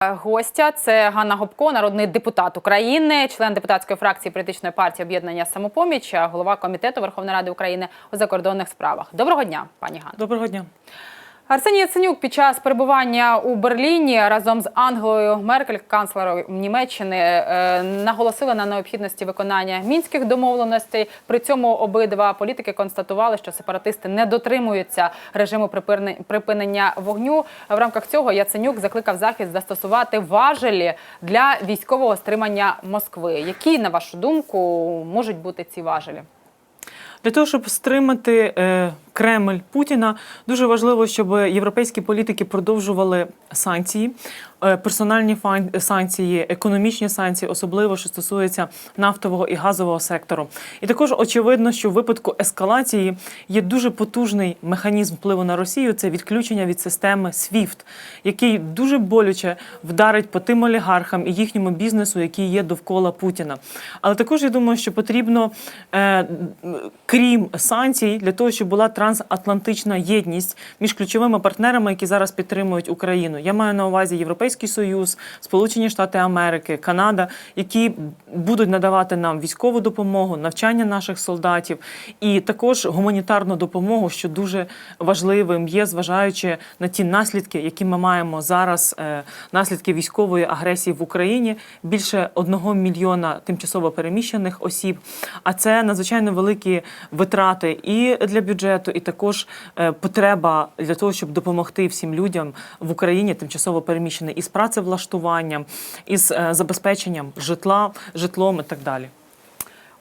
Гостя це Ганна Гопко, народний депутат України, член депутатської фракції політичної партії об'єднання самопоміч, голова комітету Верховної Ради України у закордонних справах. Доброго дня, пані Ганна. Доброго дня. Арсеній Яценюк під час перебування у Берліні разом з Ангелою Меркель, канцлером Німеччини, е, наголосили на необхідності виконання мінських домовленостей. При цьому обидва політики констатували, що сепаратисти не дотримуються режиму припинення вогню. В рамках цього Яценюк закликав захід застосувати важелі для військового стримання Москви. Які, на вашу думку, можуть бути ці важелі? Для того, щоб стримати е, Кремль Путіна, дуже важливо, щоб європейські політики продовжували санкції, е, персональні санкції, економічні санкції, особливо що стосується нафтового і газового сектору. І також очевидно, що в випадку ескалації є дуже потужний механізм впливу на Росію. Це відключення від системи SWIFT, який дуже боляче вдарить по тим олігархам і їхньому бізнесу, який є довкола Путіна. Але також я думаю, що потрібно, е, крім санкцій, для того, щоб була трансатлантична єдність між ключовими партнерами, які зараз підтримують Україну. Я маю на увазі Європейський Союз, Сполучені Штати Америки, Канада, які будуть надавати нам військову допомогу, навчання наших солдатів і також гуманітарну допомогу, що дуже важливим є, зважаючи на ті наслідки, які ми маємо зараз, е, наслідки військової агресії в Україні. Більше одного мільйона тимчасово переміщених осіб. А це надзвичайно великі витрати і для бюджету, і також е, потреба для того, щоб допомогти всім людям в Україні тимчасово переміщеним із працевлаштуванням, із е, забезпеченням житла, житлом і так далі.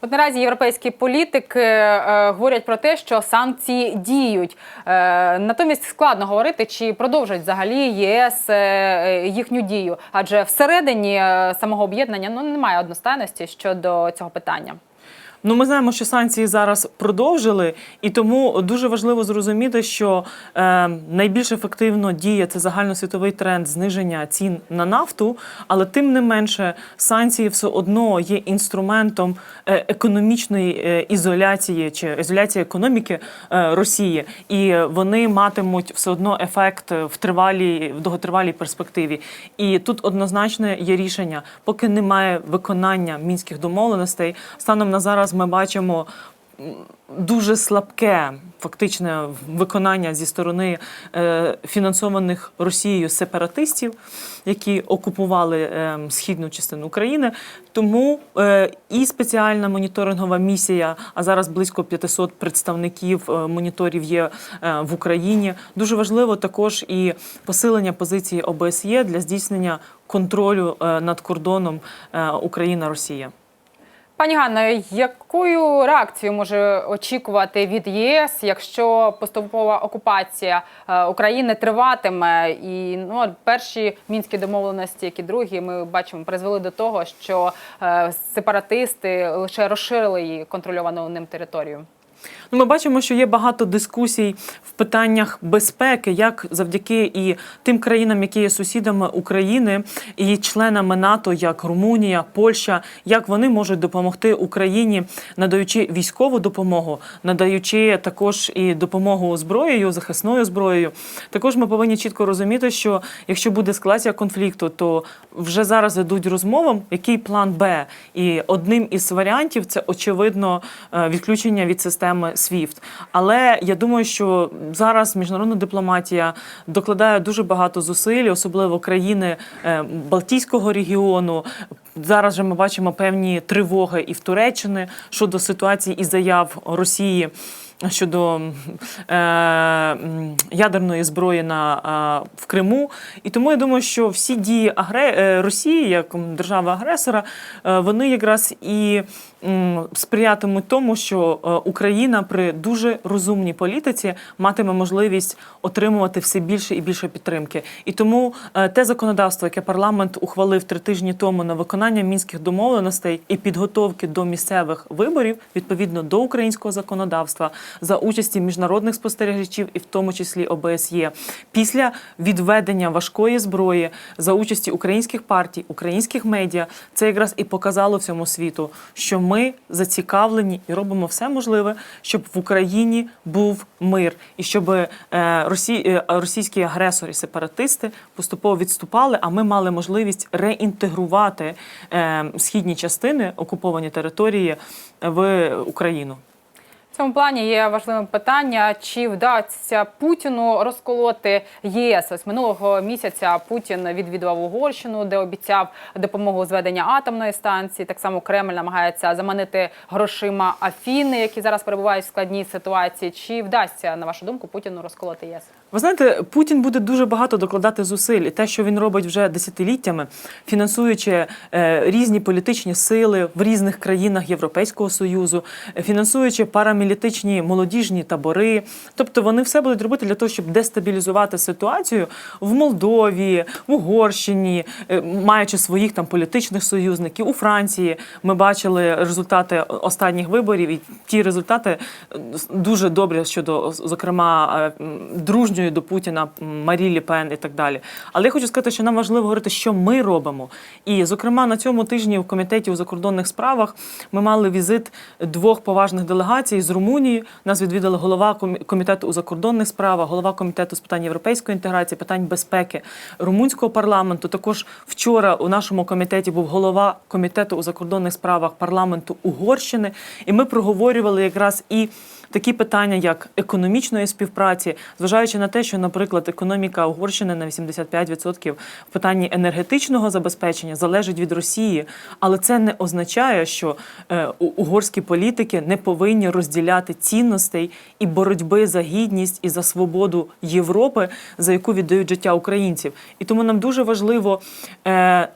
От наразі європейські політики е, говорять про те, що санкції діють. Е, натомість складно говорити, чи продовжать взагалі ЄС е, їхню дію, адже всередині е, самого об'єднання ну немає одностайності щодо цього питання. Ну, ми знаємо, що санкції зараз продовжили, і тому дуже важливо зрозуміти, що е, найбільш ефективно діє це загальносвітовий тренд зниження цін на нафту, але тим не менше санкції все одно є інструментом е, економічної е, ізоляції чи ізоляції економіки е, Росії, і вони матимуть все одно ефект в тривалій в довготривалій перспективі. І тут однозначно є рішення, поки немає виконання мінських домовленостей, станом на зараз ми бачимо. Дуже слабке фактичне виконання зі сторони е, фінансованих Росією сепаратистів, які окупували е, східну частину України. Тому е, і спеціальна моніторингова місія, а зараз близько 500 представників моніторів є в Україні. Дуже важливо також і посилення позиції ОБСЄ для здійснення контролю над кордоном Україна-Росія. Пані Ганно, якою реакцію може очікувати від ЄС, якщо поступова окупація е, України триватиме? І ну перші мінські домовленості, як і другі, ми бачимо, призвели до того, що е, сепаратисти лише розширили її контрольовану ним територію. Ну, ми бачимо, що є багато дискусій в питаннях безпеки, як завдяки і тим країнам, які є сусідами України і членами НАТО, як Румунія, Польща, як вони можуть допомогти Україні, надаючи військову допомогу, надаючи також і допомогу зброєю, захисною зброєю. Також ми повинні чітко розуміти, що якщо буде ескалація конфлікту, то вже зараз йдуть розмовам, який план Б. І одним із варіантів це очевидно е, відключення від системи SWIFT. Але я думаю, що зараз міжнародна дипломатія докладає дуже багато зусиль, особливо країни е, Балтійського регіону. Зараз же ми бачимо певні тривоги і в Туреччини щодо ситуації і заяв Росії. Щодо е, ядерної зброї на е, в Криму, і тому я думаю, що всі дії агре... е, Росії як держави-агресора, е, вони якраз і м, сприятимуть тому, що е, Україна при дуже розумній політиці матиме можливість отримувати все більше і більше підтримки. І тому е, те законодавство, яке парламент ухвалив три тижні тому на виконання мінських домовленостей і підготовки до місцевих виборів відповідно до українського законодавства, за участі міжнародних спостерігачів, і в тому числі ОБСЄ. Після відведення важкої зброї за участі українських партій, українських медіа, це якраз і показало всьому світу, що ми зацікавлені і робимо все можливе, щоб в Україні був мир, і щоб е, росі, е, російські агресори, сепаратисти поступово відступали. А ми мали можливість реінтегрувати східні частини окуповані території в Україну. В цьому плані є важливим питання, чи вдасться Путіну розколоти ЄС. Ось минулого місяця Путін відвідував Угорщину, де обіцяв допомогу зведення атомної станції. Так само Кремль намагається заманити грошима Афіни, які зараз перебувають в складній ситуації. Чи вдасться, на вашу думку, Путіну розколоти ЄС? Ви знаєте, Путін буде дуже багато докладати зусиль, і те, що він робить вже десятиліттями, фінансуючи е, різні політичні сили в різних країнах Європейського союзу, е, фінансуючи парамілітичні молодіжні табори. Тобто вони все будуть робити для того, щоб дестабілізувати ситуацію в Молдові, в Угорщині, е, маючи своїх там політичних союзників у Франції. Ми бачили результати останніх виборів, і ті результати е, дуже добрі щодо, зокрема, е, м, до Путіна Марі Лі Пен і так далі. Але я хочу сказати, що нам важливо говорити, що ми робимо. І, зокрема, на цьому тижні в комітеті у закордонних справах ми мали візит двох поважних делегацій з Румунії. Нас відвідали голова комітету у закордонних справах, голова комітету з питань європейської інтеграції, питань безпеки румунського парламенту. Також вчора у нашому комітеті був голова комітету у закордонних справах парламенту Угорщини, і ми проговорювали якраз і. Такі питання, як економічної співпраці, зважаючи на те, що, наприклад, економіка Угорщини на 85% в питанні енергетичного забезпечення залежить від Росії, але це не означає, що е, угорські політики не повинні розділяти цінностей і боротьби за гідність і за свободу Європи, за яку віддають життя українців. І тому нам дуже важливо, е,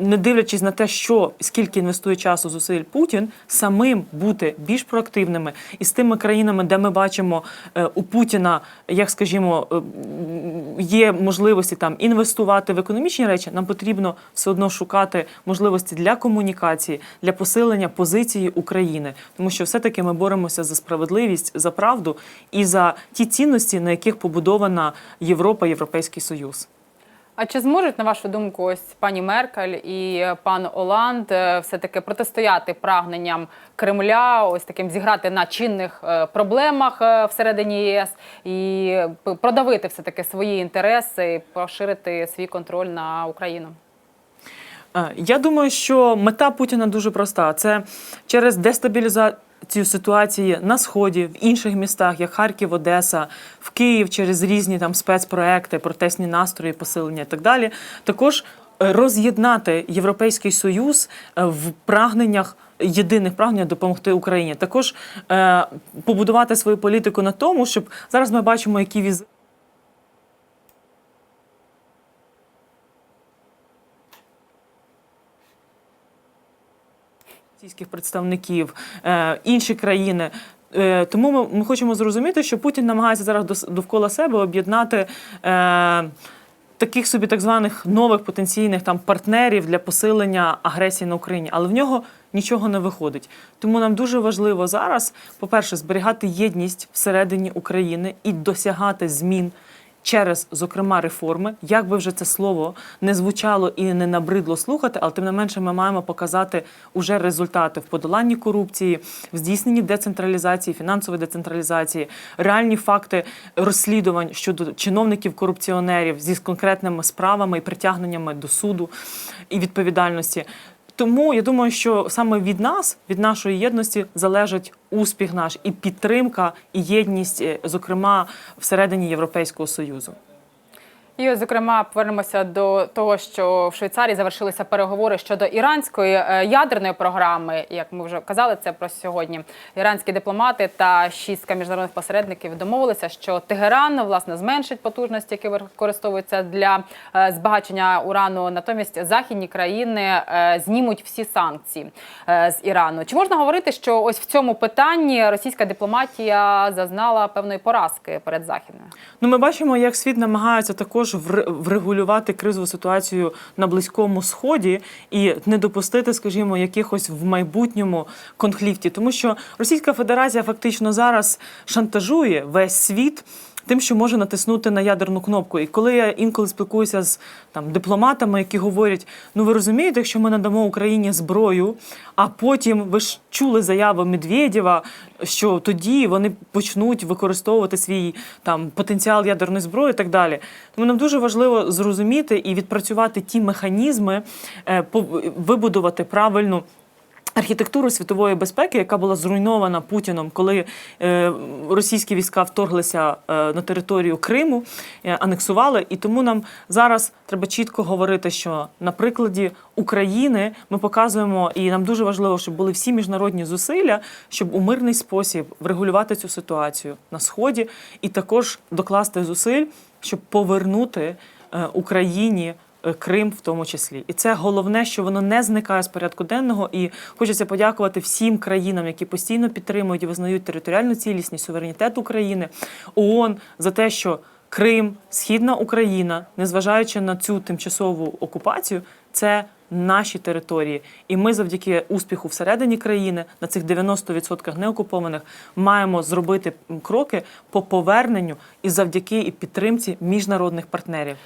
не дивлячись на те, що скільки інвестує часу зусиль Путін, самим бути більш проактивними і з тими країнами, де ми бачимо е, у Путіна, як скажімо, е, є можливості там інвестувати в економічні речі. Нам потрібно все одно шукати можливості для комунікації, для посилення позиції України, тому що все-таки ми боремося за справедливість, за правду і за ті цінності, на яких побудована Європа, Європейський Союз. А чи зможуть, на вашу думку, ось пані Меркель і пан Оланд е, все-таки протистояти прагненням Кремля, ось таким зіграти на чинних е, проблемах е, всередині ЄС і продавити все-таки свої інтереси, поширити свій контроль на Україну? Е, Я думаю, що мета Путіна дуже проста: це через дестабілізацію ситуації на сході, в інших містах, як Харків, Одеса, в Київ, через різні там спецпроекти, протестні настрої, посилення і так далі. Також е, роз'єднати Європейський Союз е, в прагненнях. Єдиних прагнення допомогти Україні, також е, побудувати свою політику на тому, щоб зараз ми бачимо, які візи. Російських представників, е, інші країни. Е, Тому ми, ми хочемо зрозуміти, що Путін намагається зараз довкола себе об'єднати е, таких собі так званих нових потенційних там партнерів для посилення агресії на Україні, але в нього нічого не виходить. Тому нам дуже важливо зараз, по-перше, зберігати єдність всередині України і досягати змін через, зокрема, реформи, як би вже це слово не звучало і не набридло слухати, але тим не менше ми маємо показати уже результати в подоланні корупції, в здійсненні децентралізації, фінансової децентралізації, реальні факти розслідувань щодо чиновників корупціонерів зі конкретними справами і притягненнями до суду і відповідальності. Тому я думаю, що саме від нас, від нашої єдності, залежить успіх наш і підтримка, і єдність, е, зокрема всередині Європейського союзу. І, ось, зокрема, повернемося до того, що в Швейцарії завершилися переговори щодо іранської е, ядерної програми. Як ми вже казали, це про сьогодні. Іранські дипломати та шістка міжнародних посередників домовилися, що Тегеран власне зменшить потужності, які використовуються для е, збагачення урану. Натомість західні країни е, знімуть всі санкції з Ірану. Чи можна говорити, що ось в цьому питанні російська дипломатія зазнала певної поразки перед західною? Ну, ми бачимо, як світ намагається також також вре- врегулювати кризову ситуацію на близькому сході і не допустити, скажімо, якихось в майбутньому конфліктів, тому що Російська Федерація фактично зараз шантажує весь світ. Тим, що може натиснути на ядерну кнопку. І коли я інколи спілкуюся з там дипломатами, які говорять: ну ви розумієте, якщо ми надамо Україні зброю, а потім ви ж чули заяву Медведєва, що тоді вони почнуть використовувати свій там потенціал ядерної зброї і так далі. Тому нам дуже важливо зрозуміти і відпрацювати ті механізми, е, вибудувати правильну. Архітектуру світової безпеки, яка була зруйнована Путіном, коли е, російські війська вторглися е, на територію Криму, е, анексували. І тому нам зараз треба чітко говорити, що на прикладі України ми показуємо, і нам дуже важливо, щоб були всі міжнародні зусилля, щоб у мирний спосіб врегулювати цю ситуацію на сході, і також докласти зусиль, щоб повернути Україні. Е, Крим в тому числі, і це головне, що воно не зникає з порядку денного. І хочеться подякувати всім країнам, які постійно підтримують і визнають територіальну цілісність, суверенітет України, ООН за те, що Крим, Східна Україна, незважаючи на цю тимчасову окупацію, це наші території. І ми завдяки успіху всередині країни на цих 90% неокупованих маємо зробити кроки по поверненню і завдяки і підтримці міжнародних партнерів.